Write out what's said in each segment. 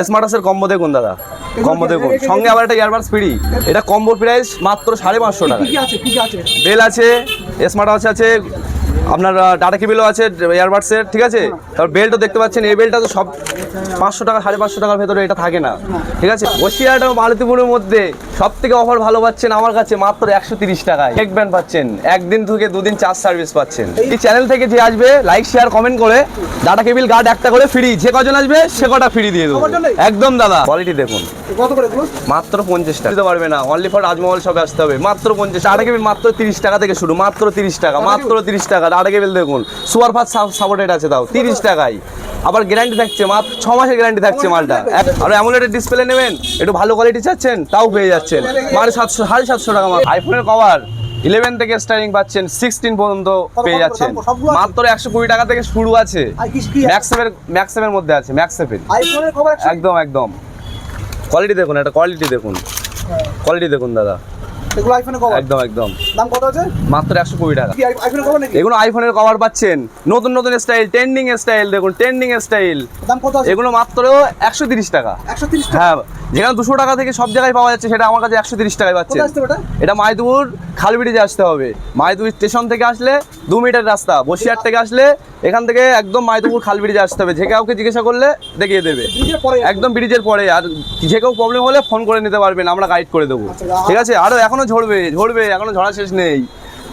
স্মার্টাসের combo দেখুন দাদা। Combo দেখুন। সঙ্গে আবার একটা ইয়ারবাডস ফ্রি এটা কম্বো প্রাইস মাত্র সাড়ে পাঁচশো টাকা বেল আছে স্মার্টাস আছে আপনার ডাটা কেবিলও আছে ইয়ারবাডসের ঠিক আছে? তারপর বেল্টও দেখতে পাচ্ছেন এই বেলটা তো সব পাঁচশো টাকা সাড়ে পাঁচশো টাকার ভেতরে এটা থাকে না ঠিক আছে? বসিরহাট ও মালতীপুরের মধ্যে সব থেকে অফার ভালো পাচ্ছেন আমার কাছে মাত্র একশো তিরিশ টাকায়। চেক ব্যান্ড পাচ্ছেন একদিন থেকে দুদিন চার্জ সার্ভিস পাচ্ছেন। এই চ্যানেল থেকে যে আসবে লাইক শেয়ার কমেন্ট করে ডাটা কেবিল গার্ড একটা করে ফ্রি যে কজন আসবে সে কটা ফ্রি দিয়ে দেবো। একদম দাদা কোয়ালিটি দেখুন। কত করে এগুলো? মাত্র পঞ্চাশ টাকা। দিতে পারবে না অনলি ফর রাজমহল সবে আসতে হবে। মাত্র পঞ্চাশ আটা কেবিল মাত্র তিরিশ টাকা থেকে শুরু মাত্র তিরিশ টাকা মাত্র তিরিশ টাকা। আটা কেবিল দেখুন সুপার ফাস্ট সাপোর্টেড আছে তাও তিরিশ টাকায়। আবার গ্যারান্টি থাকছে মাত্র ছ মাসের গ্যারান্টি থাকছে মালটা। আর অ্যামুলেটের ডিসপ্লে নেবেন একটু ভালো কোয়ালিটি চাচ্ছেন তাও পেয়ে যাচ্ছেন। মানে সাতশো সাড়ে সাতশো টাকা আইফোনের কভার ইলেভেন থেকে স্টার্টিং পাচ্ছেন সিক্সটিন পর্যন্ত পেয়ে যাচ্ছেন। মাত্র একশো কুড়ি টাকা থেকে শুরু আছে। আর ম্যাক্সেপের ম্যাক্সেপের মধ্যে আছে ম্যাক্সেপের একদম একদম। কোয়ালিটি দেখুন একটা কোয়ালিটি দেখুন। কোয়ালিটি দেখুন দাদা। এগুলো আইফোনের খবর একদম একদম। দাম কত আছে? মাত্র একশো কুড়ি টাকা। আইফোনের খবর নাকি? এগুলো আইফোনের কভার পাচ্ছেন। নতুন নতুন স্টাইল ট্রেন্ডিং স্টাইল দেখুন ট্রেন্ডিং স্টাইল দাম কত আছে? এগুলো মাত্র একশো তিরিশ টাকা। একশো তিরিশ টাকা? হ্যাঁ যেখানে দুশো টাকা থেকে সব জায়গায় পাওয়া যাচ্ছে সেটা আমার কাছে একশো তিরিশ টাকায় পাচ্ছে আসতে হবে এটা মাইদুর খালবিড়িতে আসতে হবে। মাইদুর স্টেশন থেকে আসলে দু মিটার রাস্তা বসিরহাট থেকে আসলে এখান থেকে একদম মাইদুপুর খালবিড়িতে আসতে হবে। যে কাউকে জিজ্ঞাসা করলে দেখিয়ে দেবে। পরে? একদম ব্রিজের পরে। আর যে কেউ প্রবলেম হলে ফোন করে নিতে পারবেন আমরা গাইড করে দেবো। আচ্ছা, ঠিক আছে? আরও এখনও ঝরবে ঝরবে এখনও ঝরা শেষ নেই।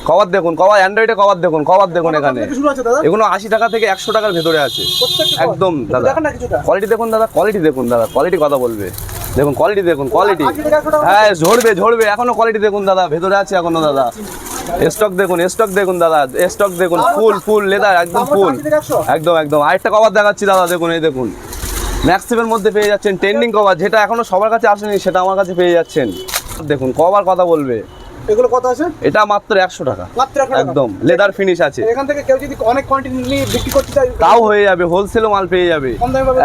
কভার দেখুন কভার অ্যান্ড্রয়েডে কভার দেখুন কভার দেখুন এখানে। এগুলো আশি টাকা থেকে একশো টাকার ভেতরে আছে। একদম দাদা। কোয়ালিটি দেখুন দাদা কোয়ালিটি দেখুন দাদা কোয়ালিটি কথা বলবে। দেখুন কোয়ালিটি দেখুন কোয়ালিটি? হ্যাঁ ঝরবে ঝরবে এখনও কোয়ালিটি দেখুন দাদা ভেতরে আছে এখনও দাদা। স্টক দেখুন স্টক দেখুন দাদা স্টক দেখুন ফুল ফুল লেদার একদম ফুল? একদম একদম। আরেকটা কভার দেখাচ্ছি দাদা দেখুন এই দেখুন। ম্যাক্সিমের মধ্যে পেয়ে যাচ্ছেন ট্রেন্ডিং কভার যেটা এখনও সবার কাছে আসেনি সেটা আমার কাছে পেয়ে যাচ্ছেন। দেখুন কভার কথা বলবে। এগুলো কত আছে? এটা মাত্র একশো টাকা। মাত্র একদম লেদার ফিনিশ আছে। এখান থেকে কেউ যদি অনেক কোয়ান্টিটি বিক্রি করতে চায় তাও হয়ে যাবে হোলসেলও মাল পেয়ে যাবে?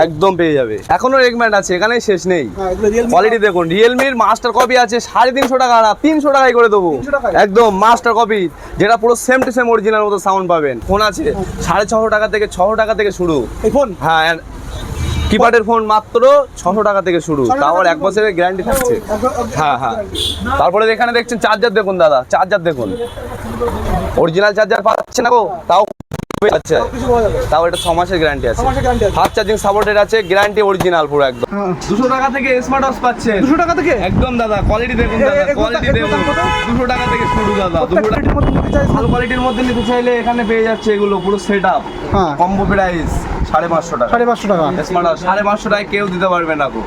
একদম পেয়ে যাবে। এখনও রেগমেন্ট আছে এখানে শেষ নেই। হ্যাঁ কোয়ালিটি দেখুন রিয়েলমির মাস্টার কপি আছে সাড়ে তিনশো টাকা না তিনশো টাকায় করে দেবো। একদম মাস্টার কপি যেটা পুরো সেম টু সেম অরিজিনাল মতো সাউন্ড পাবেন। ফোন আছে সাড়ে ছশো টাকা থেকে ছশো টাকা থেকে শুরু। এই ফোন হ্যাঁ কিপ্যাডের ফোন মাত্র ছশো টাকা থেকে শুরু। তাও আর এক বছরের গ্যারান্টি থাকছে। হ্যাঁ হ্যাঁ। তারপরে এখানে দেখছেন চার্জার দেখুন দাদা। চার্জার দেখুন। অরিজিনাল চার্জার পাচ্ছে না গো তাও আচ্ছা কিছু পাওয়া যাবে। তাও এটা ছ মাসের গ্যারান্টি আছে। ফাস্ট চার্জিং সাপোর্টেড আছে গ্যারান্টি অরিজিনাল পুরো একদম। হ্যাঁ। দুশো টাকা থেকে স্মার্ট ওয়াচ পাচ্ছেন। দুশো টাকা থেকে? একদম দাদা। কোয়ালিটি দেখুন দাদা। কোয়ালিটি দেখুন। দুশো টাকা থেকে শুরু দাদা। দুশো প্রত্যেকটা টাকা কোয়ালিটির মধ্যে চাই ভালো কোয়ালিটির মধ্যে নিতে চাইলে এখানে পেয়ে যাচ্ছে এগুলো পুরো সেট আপ হ্যাঁ। কম্বো প্রাইস সাড়ে পাঁচশো টাকা। সাড়ে পাঁচশো টাকা। স্মার্ট ওয়াচ সাড়ে পাঁচশো টাকায় কেউ দিতে পারবে না গো।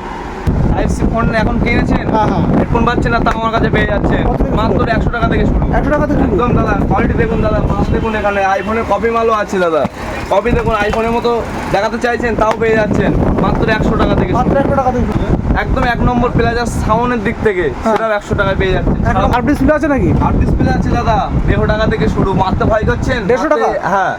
টাইপ সি ফোন এখন কিনেছেন? হ্যাঁ, হ্যাঁ। হেডফোন পাচ্ছেন না তা আমার কাছে পেয়ে শুরু? মাত্র একশো টাকা থেকে শুরু। একশো টাকা থেকে? একদম দাদা কোয়ালিটি দেখুন দাদা মাল দেখুন এখানে। আইফোনের কপি মালও আছে দাদা। কপি দেখুন আইফোনের মতো দেখাতে চাইছেন তাও পেয়ে যাচ্ছেন। মাত্র একশো টাকা থেকে মাত্র একশো টাকা থেকে একদম এক নম্বর প্লেজার সাউন্ডের দিক থেকে সেটাও একশো টাকায় পেয়ে যাচ্ছে। একদম ডিসপ্লে আছে নাকি? আর ডিসপ্লে আছে দাদা। দেড়শো টাকা থেকে শুরু। মারতে ভয় করছেন? 150 টাকা? হ্যাঁ।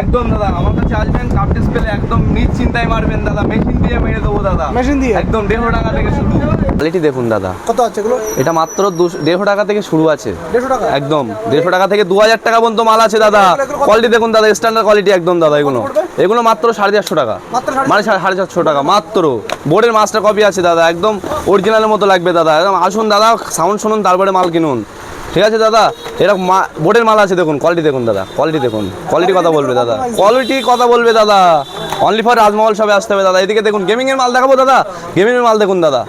একদম দাদা আমার কাছে আসবেন কাপ ডিসপ্লে একদম নিজ চিন্তায় মারবেন দাদা। মেশিন দিয়ে মেরে দেবো দাদা। মেশিন দিয়ে? একদম দেড়শো টাকা থেকে শুরু। কোয়ালিটি দেখুন দাদা। কত আছে এগুলো? এটা মাত্র দেড়শো টাকা থেকে শুরু আছে। দেড়শো টাকা? একদম। দেড়শো টাকা থেকে দু হাজার টাকা পর্যন্ত মাল আছে দাদা। কোয়ালিটি দেখুন দাদা স্ট্যান্ডার্ড কোয়ালিটি একদম দাদা এগুলো। এগুলো মাত্র সাড়ে চারশো টাকা। মানে সাড়ে সাড়ে চারশো টাকা মাত্র। বোর্ডের মাস্টার কপি আছে দাদা একদম অরিজিনালের মতো লাগবে দাদা। একদম আসুন দাদা সাউন্ড শুনুন তারপরে মাল কিনুন। ঠিক আছে দাদা, এরকম বোর্ডের মাল আছে দেখুন কোয়ালিটি দেখুন দাদা কোয়ালিটি দেখুন কোয়ালিটি কথা বলবে দাদা কোয়ালিটি কথা বলবে দাদা। অনলি ফর রাজমহল সবে আসতে হবে দাদা। এদিকে দেখুন গেমিংয়ের মাল দেখাবো দাদা গেমিংয়ের মাল দেখুন দাদা।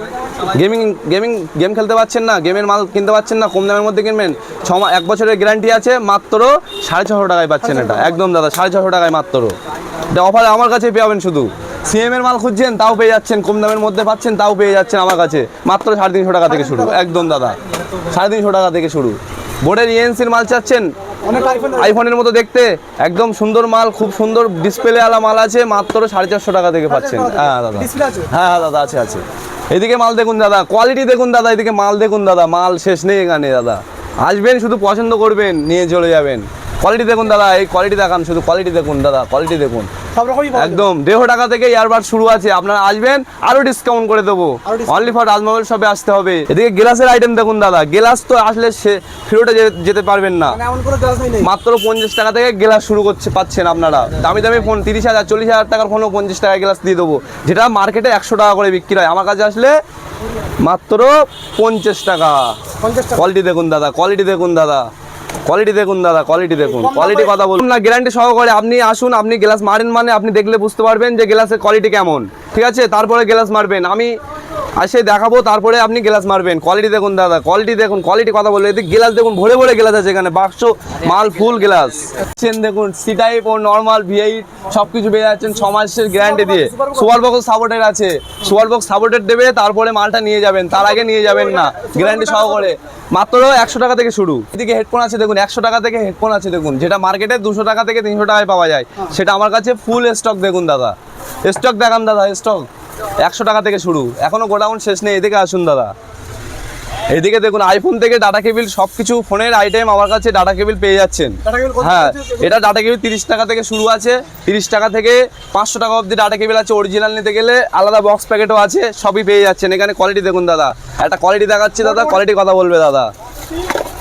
গেমিং গেমিং গেম খেলতে পাচ্ছেন না গেমের মাল কিনতে পাচ্ছেন না, কম দামের মধ্যে কিনবেন। ছ এক বছরের গ্যারান্টি আছে, মাত্র সাড়ে ছশো টাকায় পাচ্ছেন এটা। একদম দাদা, সাড়ে ছশো টাকায় মাত্র। এটা অফার আমার কাছে পাবেন শুধু। সিএম এর মাল খুঁজছেন, তাও পেয়ে যাচ্ছেন, কম দামের মধ্যে পাচ্ছেন, তাও পেয়ে যাচ্ছেন আমার কাছে। মাত্র সাড়ে তিনশো টাকা থেকে শুরু। একদম দাদা। সাড়ে তিনশো টাকা থেকে শুরু। বোর্ডের ইএনসির মাল চাচ্ছেন আইফোনের মতো দেখতে। একদম সুন্দর মাল খুব সুন্দর ডিসপ্লে আলা মাল আছে মাত্র সাড়ে চারশো টাকা থেকে পাচ্ছেন। হ্যাঁ দাদা। হ্যাঁ হ্যাঁ দাদা আছে আছে। এদিকে মাল দেখুন দাদা। কোয়ালিটি দেখুন দাদা। এদিকে মাল দেখুন দাদা। মাল শেষ নেই এখানে দাদা। আসবেন শুধু পছন্দ করবেন নিয়ে চলে যাবেন। কোয়ালিটি দেখুন দাদা। এই কোয়ালিটি দেখান শুধু কোয়ালিটি দেখুন দাদা। কোয়ালিটি দেখুন। সব রকমই একদম দেড়শো টাকা থেকে ইয়ারবার শুরু আছে আপনারা আসবেন আরও ডিসকাউন্ট করে দেবো। অনলি ফর রাজমহল সবে আসতে হবে। এদিকে গ্লাসের আইটেম দেখুন দাদা গ্লাস তো আসলে সে ফেরোটে যেতে পারবেন না। মানে মাত্র পঞ্চাশ টাকা থেকে গ্লাস শুরু করছে পাচ্ছেন আপনারা। দামি দামি ফোন তিরিশ হাজার চল্লিশ হাজার টাকার ফোনও পঞ্চাশ টাকা গ্লাস দিয়ে দেবো। যেটা মার্কেটে একশো টাকা করে বিক্রি হয়। আমার কাছে আসলে মাত্র পঞ্চাশ টাকা। কোয়ালিটি দেখুন দাদা কোয়ালিটি দেখুন দাদা। কোয়ালিটি দেখুন দাদা কোয়ালিটি দেখুন। কোয়ালিটি কথা বলুন। না গ্যারান্টি সহকারে আপনি আসুন আপনি গ্লাস মারেন মানে আপনি দেখলে বুঝতে পারবেন যে গ্লাসের কোয়ালিটি কেমন। ঠিক আছে? তারপরে গ্লাস মারবেন। আমি আসে দেখাবো, তারপরে আপনি গ্লাস মারবেন। কোয়ালিটি দেখুন দাদা কোয়ালিটি দেখুন কোয়ালিটি কথা এদিকে গ্লাস দেখুন, ভরে ভরে গ্লাস আছে এখানে, বাক্স, মাল ফুল গ্লাস। চেন দেখুন সি টাইপ ও নর্মাল ভিআই সব কিছু পেয়ে যাচ্ছেন, ছ মাসের গ্যারান্টি দিয়ে। সুপার বক্স সাপোর্টের আছে। সুপার বক্স সাপোর্টেড দেবে, তারপরে মালটা নিয়ে যাবেন, তার আগে নিয়ে যাবেন না গ্যারান্টি সহকারে। মাত্র একশো টাকা থেকে শুরু। এদিকে হেডফোন আছে দেখুন, একশো টাকা থেকে হেডফোন আছে দেখুন, যেটা মার্কেটে দুশো টাকা থেকে তিনশো টাকায় পাওয়া যায়। সেটা আমার কাছে ফুল স্টক দেখুন দাদা। স্টক দেখান দাদা স্টক একশো টাকা থেকে শুরু। এখনও গোডাউন শেষ নেই। এদিকে আসুন দাদা। এদিকে দেখুন আইফোন থেকে ডাটা কেবিল সব কিছু ফোনের আইটেম আমার কাছে ডাটা কেবিল পেয়ে যাচ্ছেন। হ্যাঁ এটা ডাটা কেবিল তিরিশ টাকা থেকে শুরু আছে। তিরিশ টাকা থেকে পাঁচশো টাকা অবধি ডাটা কেবিল আছে অরিজিনাল নিতে গেলে। আলাদা বক্স প্যাকেটও আছে সবই পেয়ে যাচ্ছেন। এখানে কোয়ালিটি দেখুন দাদা। একটা কোয়ালিটি দেখাচ্ছি দাদা। কোয়ালিটি কথা বলবে দাদা।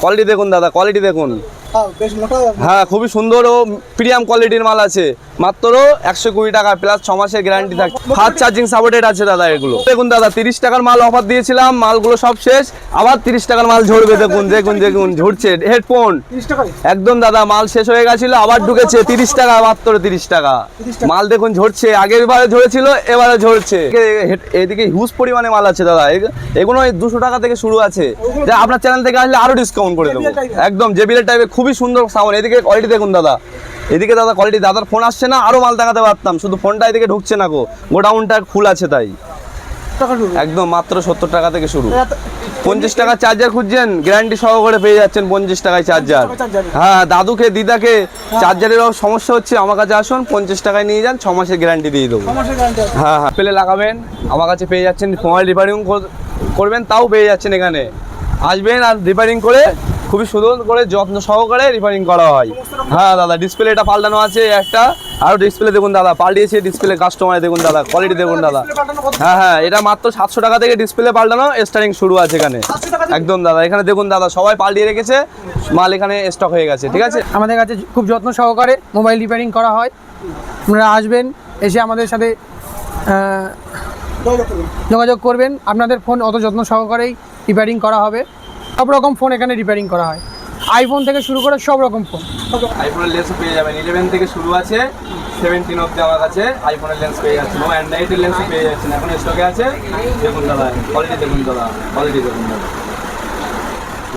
কোয়ালিটি দেখুন দাদা কোয়ালিটি দেখুন। হ্যাঁ হ্যাঁ খুবই সুন্দর ও প্রিমিয়াম কোয়ালিটির মাল আছে। মাত্র একশো কুড়ি টাকা প্লাস ছ মাসের গ্যারান্টি থাকে ফাস্ট চার্জিং সাপোর্টেড আছে দাদা এগুলো। দেখুন দাদা তিরিশ টাকার মাল অফার দিয়েছিলাম মালগুলো সব শেষ। আবার তিরিশ টাকার মাল ঝরবে দেখুন দেখুন দেখুন ঝরছে। হেডফোন একদম দাদা মাল শেষ হয়ে গেছিল আবার ঢুকেছে তিরিশ টাকা মাত্র তিরিশ টাকা। মাল দেখুন ঝরছে আগের বারে ঝরেছিল এবারে ঝরছে। এদিকে হিউজ পরিমাণে মাল আছে দাদা। এগ- এগুলো দুশো টাকা থেকে শুরু আছে। যা আপনার চ্যানেল থেকে আসলে আরও ডিসকাউন্ট করে দেবো। একদম জেবিএল টাইপের খুবই সুন্দর সাউন্ড এদিকে কোয়ালিটি দেখুন দাদা। এদিকে দাদা কোয়ালিটি দাদার ফোন আসছে না আরও মাল দেখাতে পারতাম। শুধু ফোনটা এদিকে ঢুকছে না গো। গোডাউনটা ফুল আছে তাই। একদম মাত্র সত্তর টাকা থেকে শুরু। পঞ্চাশ টাকা চার্জার খুঁজছেন গ্যারান্টি সহকারে পেয়ে যাচ্ছেন পঞ্চাশ টাকায় চার্জার হ্যাঁ দাদুকে দিদাকে চার্জারেরও সমস্যা হচ্ছে আমার কাছে আসুন পঞ্চাশ টাকায় নিয়ে যান ছ মাসের গ্যারান্টি দিয়ে দেবো। হ্যাঁ হ্যাঁ পেলে লাগাবেন আমার কাছে পেয়ে যাচ্ছেন মোবাইল রিপেয়ারিং করবেন তাও পেয়ে যাচ্ছেন এখানে। আসবেন আর রিপেয়ারিং করে খুবই সুন্দর করে যত্ন সহকারে রিপেয়ারিং করা হয় হ্যাঁ দাদা ডিসপ্লেটা পাল্টানো আছে একটা আরও ডিসপ্লে দেখুন, দাদা, পাল্টিয়েছে ডিসপ্লে কাস্টমারে দেখুন, দাদা কোয়ালিটি দেখুন, দাদা? হ্যাঁ হ্যাঁ এটা মাত্র সাতশো টাকা থেকে ডিসপ্লে পাল্টানো স্টারিং শুরু আছে এখানে 700 টাকা থেকে? একদম, দাদা, এখানে দেখুন, দাদা, সবাই পাল্টিয়ে রেখেছে, মাল এখানে স্টক হয়ে গেছে, ঠিক আছে আমাদের কাছে খুব যত্ন সহকারে মোবাইল রিপেয়ারিং করা হয় আপনারা আসবেন, এসে আমাদের সাথে। যোগাযোগ করবেন আপনাদের ফোন অত যত্ন সহকারেই রিপেয়ারিং করা হবে সব রকম ফোন এখানে রিপেয়ারিং করা হয়। আইফোন থেকে শুরু করে সব রকম ফোন আইফোনের লেন্স পেয়ে যাবেন। ইলেভেন থেকে শুরু আছে সেভেন্টিন অব্দি আমার কাছে আইফোনের লেন্স পেয়ে যাচ্ছেন ও অ্যান্ড্রয়েডের লেন্স পেয়ে যাচ্ছেন। এখন স্টকে আছে? দেখুন দাদা কোয়ালিটি দেখুন দাদা কোয়ালিটি দেখুন দাদা।